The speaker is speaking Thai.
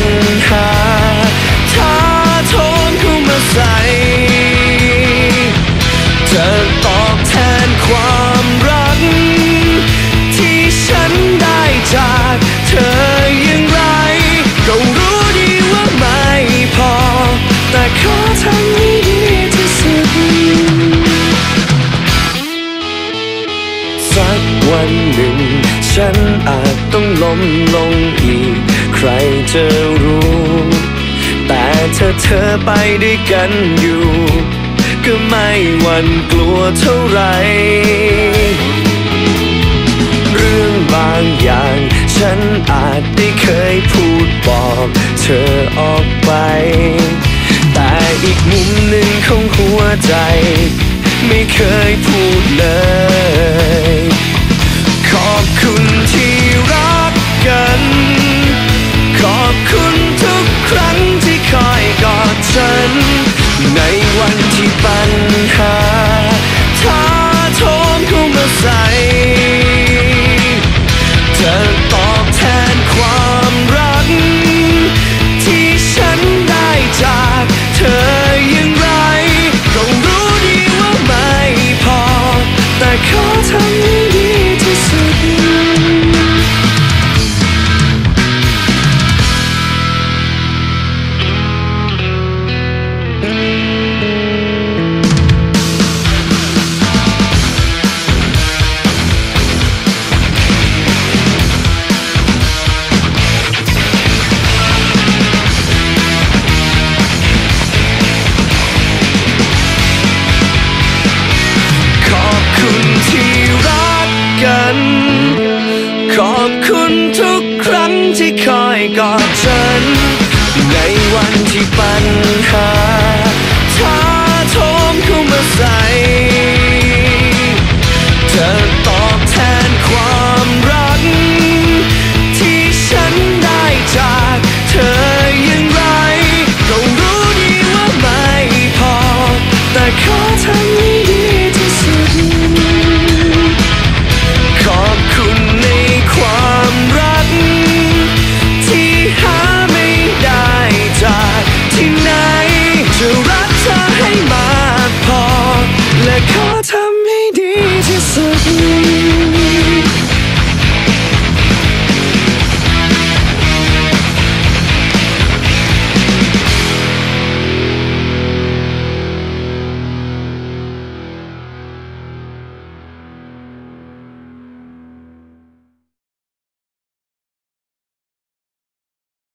ญหาท้าโทมเข้ามาใส่เธอตอบแทนความรัก ที่ฉันได้จากเธออย่างไร ก็รู้ดีว่าไม่พอ แต่ขอทำให้ดีที่สุด สักวันหนึ่ง ฉันอาจต้องล้มลงอีก รจะรู้ แต่ถ้าเธอไปด้วยกันอยู่ ก็ไม่หวั่นกลัวเท่าไร เรื่องบางอย่าง ฉันอาจได้เคยพูดบอกเธอออกไป แต่อีกมุมหนึ่งของหัวใจ ไม่เคยพูดเลย ฉัน ในวันที่ปัญหาท้า ขอบคุณที่รักกันขอบคุณทุกครั้งที่คอยกอดฉัน ในวันที่